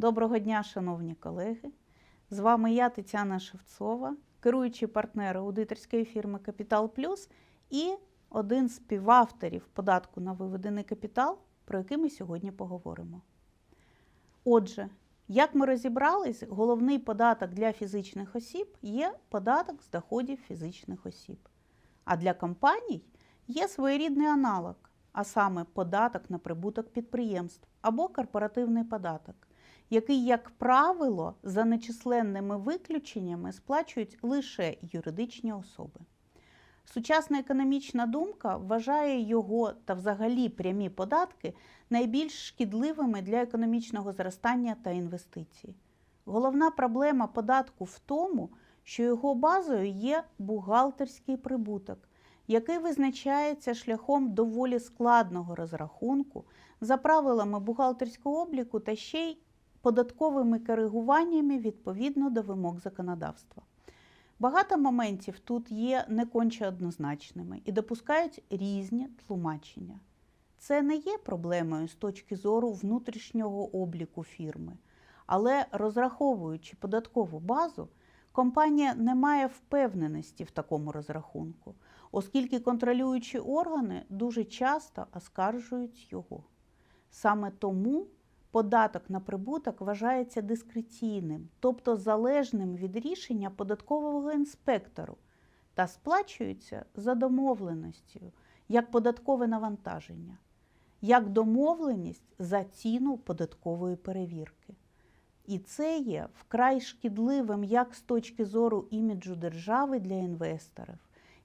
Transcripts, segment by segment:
Доброго дня, шановні колеги. З вами я, Тетяна Шевцова, керуючий партнер аудиторської фірми Капітал Плюс і один з співавторів податку на виведений капітал, про який ми сьогодні поговоримо. Отже, як ми розібрались, головний податок для фізичних осіб є податок з доходів фізичних осіб. А для компаній є своєрідний аналог, а саме податок на прибуток підприємств або корпоративний податок, який, як правило, за нечисленними виключеннями сплачують лише юридичні особи. Сучасна економічна думка вважає його та взагалі прямі податки найбільш шкідливими для економічного зростання та інвестицій. Головна проблема податку в тому, що його базою є бухгалтерський прибуток, який визначається шляхом доволі складного розрахунку за правилами бухгалтерського обліку та ще й податковими коригуваннями відповідно до вимог законодавства. Багато моментів тут є не конче однозначними і допускають різні тлумачення. Це не є проблемою з точки зору внутрішнього обліку фірми, але розраховуючи податкову базу, компанія не має впевненості в такому розрахунку, оскільки контролюючі органи дуже часто оскаржують його. Саме тому податок на прибуток вважається дискреційним, тобто залежним від рішення податкового інспектору та сплачується за домовленістю як податкове навантаження, як домовленість за ціну податкової перевірки. І це є вкрай шкідливим як з точки зору іміджу держави для інвесторів,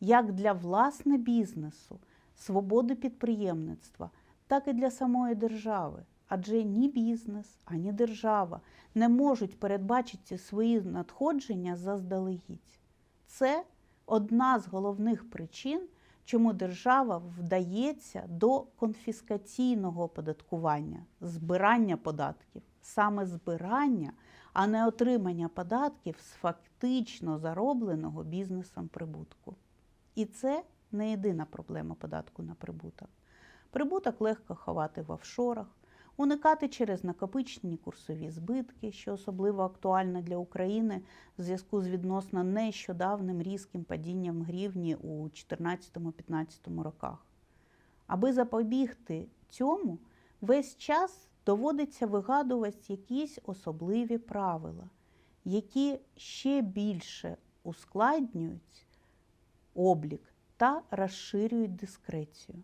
як для власне бізнесу, свободи підприємництва, так і для самої держави. Адже ні бізнес, ані держава не можуть передбачити свої надходження заздалегідь. Це одна з головних причин, чому держава вдається до конфіскаційного оподаткування, збирання податків, саме збирання, а не отримання податків з фактично заробленого бізнесом прибутку. І це не єдина проблема податку на прибуток. Прибуток легко ховати в офшорах уникати через накопичені курсові збитки, що особливо актуально для України в зв'язку з відносно нещодавним різким падінням гривні у 2014-2015 роках. Аби запобігти цьому, весь час доводиться вигадувати якісь особливі правила, які ще більше ускладнюють облік та розширюють дискрецію.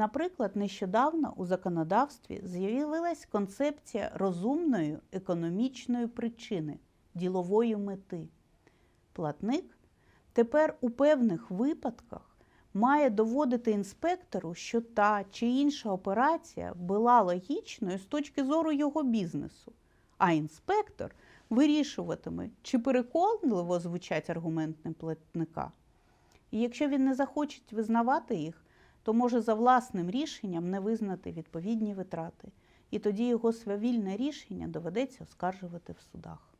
Наприклад, нещодавно у законодавстві з'явилась концепція розумної економічної причини ділової мети. Платник тепер у певних випадках має доводити інспектору, що та чи інша операція була логічною з точки зору його бізнесу, а інспектор вирішуватиме, чи переконливо звучать аргументи платника. І якщо він не захоче визнавати їх, то може за власним рішенням не визнати відповідні витрати, і тоді його свавільне рішення доведеться оскаржувати в судах.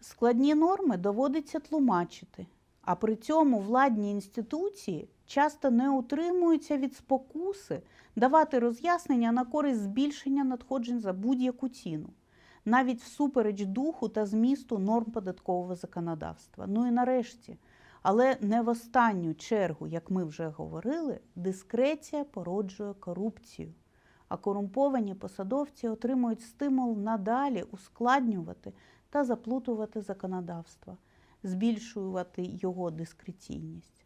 Складні норми доводиться тлумачити, а при цьому владні інституції часто не утримуються від спокуси давати роз'яснення на користь збільшення надходжень за будь-яку ціну, навіть всупереч духу та змісту норм податкового законодавства. Ну і нарешті. Але не в останню чергу, як ми вже говорили, дискреція породжує корупцію, а корумповані посадовці отримують стимул надалі ускладнювати та заплутувати законодавство, збільшувати його дискреційність.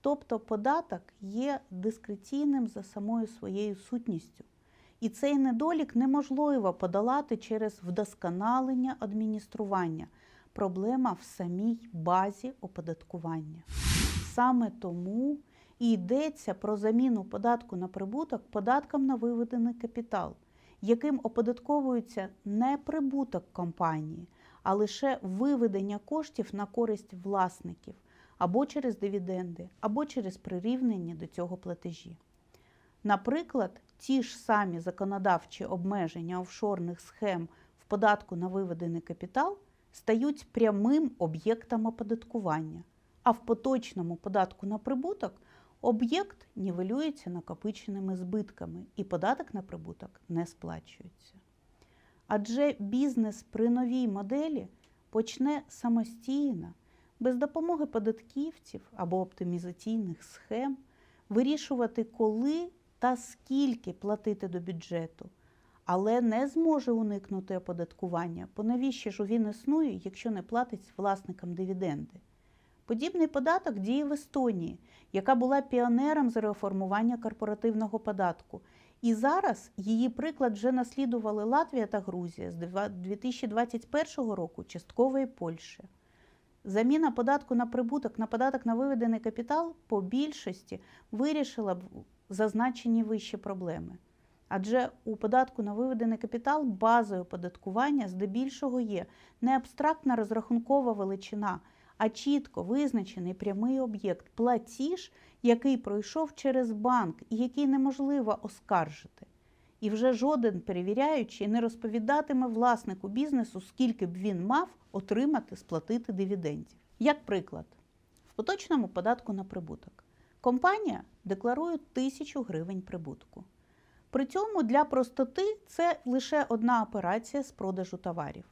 Тобто податок є дискреційним за самою своєю сутністю. І цей недолік неможливо подолати через вдосконалення адміністрування – проблема в самій базі оподаткування. Саме тому і йдеться про заміну податку на прибуток податком на виведений капітал, яким оподатковується не прибуток компанії, а лише виведення коштів на користь власників або через дивіденди, або через прирівнення до цього платежі. Наприклад, ті ж самі законодавчі обмеження офшорних схем в податку на виведений капітал стають прямим об'єктом оподаткування, а в поточному податку на прибуток об'єкт нівелюється накопиченими збитками і податок на прибуток не сплачується. Адже бізнес при новій моделі почне самостійно, без допомоги податківців або оптимізаційних схем, вирішувати, коли та скільки платити до бюджету, але не зможе уникнути оподаткування, бо навіщо ж він існує, якщо не платить власникам дивіденди. Подібний податок діє в Естонії, яка була піонером з реформування корпоративного податку. І зараз її приклад вже наслідували Латвія та Грузія з 2021 року, частково і Польща. Заміна податку на прибуток на податок на виведений капітал по більшості вирішила б зазначені вищі проблеми. Адже у податку на виведений капітал базою оподаткування здебільшого є не абстрактна розрахункова величина, а чітко визначений прямий об'єкт платіж, який пройшов через банк і який неможливо оскаржити. І вже жоден перевіряючий не розповідатиме власнику бізнесу, скільки б він мав отримати сплатити дивідендів. Як приклад, в поточному податку на прибуток компанія декларує тисячу гривень прибутку. При цьому для простоти це лише одна операція з продажу товарів.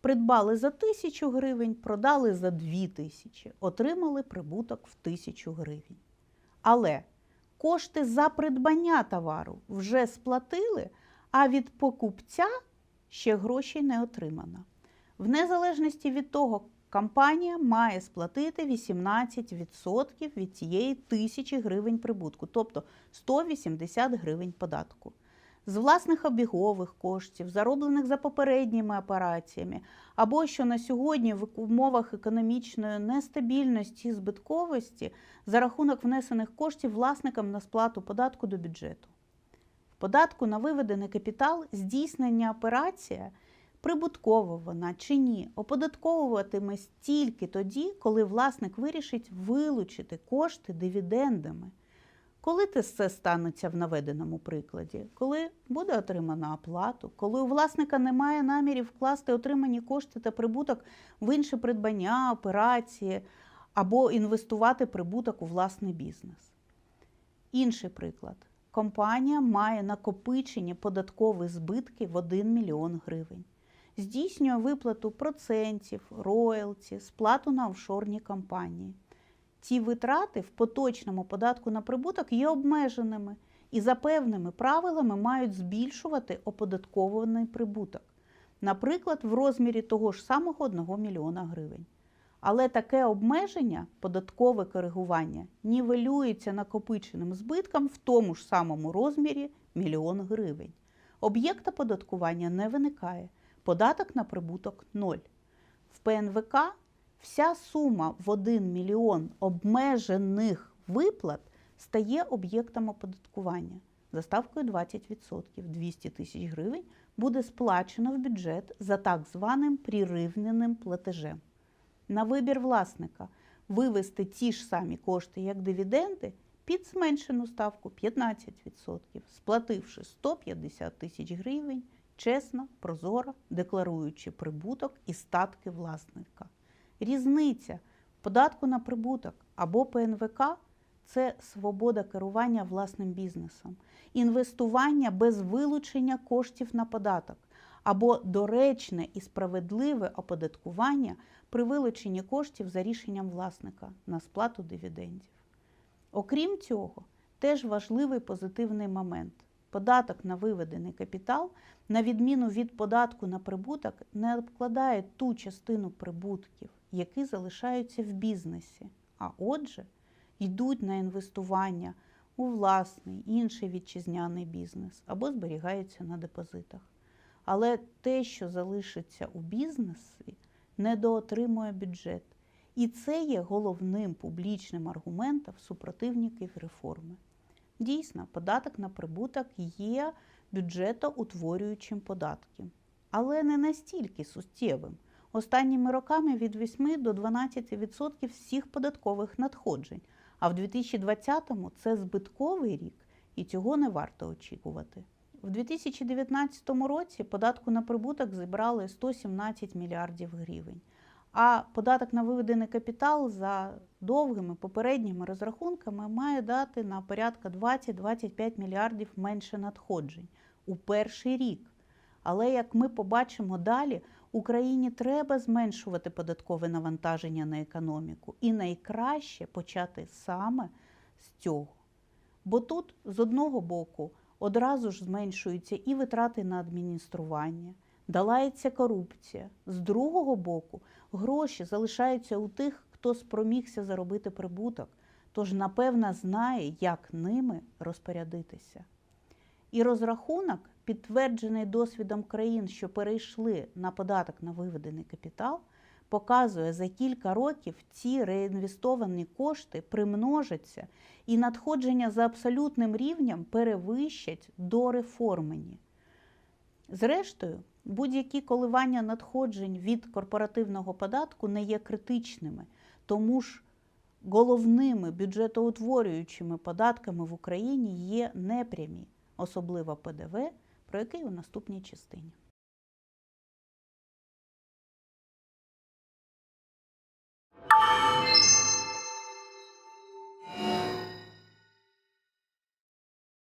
Придбали за тисячу гривень, продали за дві тисячі, отримали прибуток в тисячу гривень. Але кошти за придбання товару вже сплатили, а від покупця ще грошей не отримано. В незалежності від того, компанія має сплатити 18% від цієї тисячі гривень прибутку, тобто 180 гривень податку. З власних обігових коштів, зароблених за попередніми операціями, або що на сьогодні в умовах економічної нестабільності і збитковості за рахунок внесених коштів власникам на сплату податку до бюджету. В податку на виведений капітал здійснення операція, прибуткова вона чи ні, оподатковуватиме стільки тоді, коли власник вирішить вилучити кошти дивідендами. Коли це станеться в наведеному прикладі? Коли буде отримана оплату, коли у власника немає намірів вкласти отримані кошти та прибуток в інші придбання, операції або інвестувати прибуток у власний бізнес. Інший приклад. Компанія має накопичені податкові збитки в 1 мільйон гривень. Здійснює виплату процентів, роялті, сплату на офшорні компанії ці витрати в поточному податку на прибуток є обмеженими і за певними правилами мають збільшувати оподаткований прибуток, наприклад, в розмірі того ж самого 1 мільйона гривень. Але таке обмеження, податкове коригування, нівелюється накопиченим збитком в тому ж самому розмірі мільйон гривень. Об'єкт оподаткування не виникає. Податок на прибуток 0. В ПНВК вся сума в 1 мільйон обмежених виплат стає об'єктом оподаткування за ставкою 20%. 200 тисяч гривень буде сплачено в бюджет за так званим прирівненим платежем. На вибір власника вивести ті ж самі кошти, як дивіденди, під зменшену ставку 15%, сплативши 150 тисяч гривень, чесно, прозоро декларуючи прибуток і статки власника. Різниця податку на прибуток або ПНВК це свобода керування власним бізнесом, інвестування без вилучення коштів на податок або доречне і справедливе оподаткування при вилученні коштів за рішенням власника на сплату дивідендів. Окрім цього, теж важливий позитивний момент. Податок на виведений капітал, на відміну від податку на прибуток, не обкладає ту частину прибутків, які залишаються в бізнесі, а отже, йдуть на інвестування у власний інший вітчизняний бізнес або зберігаються на депозитах. Але те, що залишиться у бізнесі, недоотримує бюджет. І це є головним публічним аргументом супротивників реформи. Дійсно, податок на прибуток є бюджетоутворюючим податком, але не настільки суттєвим. Останніми роками від 8 до 12% всіх податкових надходжень, а в 2020-му це збитковий рік, і цього не варто очікувати. В 2019 році податку на прибуток зібрали 117 мільярдів гривень, а податок на виведений капітал за довгими попередніми розрахунками має дати на порядка 20-25 мільярдів менше надходжень у перший рік. Але як ми побачимо далі, Україні треба зменшувати податкове навантаження на економіку, і найкраще почати саме з цього. Бо тут з одного боку одразу ж зменшуються і витрати на адміністрування, долається корупція. З другого боку, гроші залишаються у тих, хто спромігся заробити прибуток, тож, напевно, знає, як ними розпорядитися. І розрахунок, підтверджений досвідом країн, що перейшли на податок на виведений капітал, показує за кілька років ці реінвестовані кошти примножаться і надходження за абсолютним рівнем перевищать до реформені. Зрештою, будь-які коливання надходжень від корпоративного податку не є критичними, тому ж головними бюджетоутворюючими податками в Україні є непрямі, особливо ПДВ, про який у наступній частині.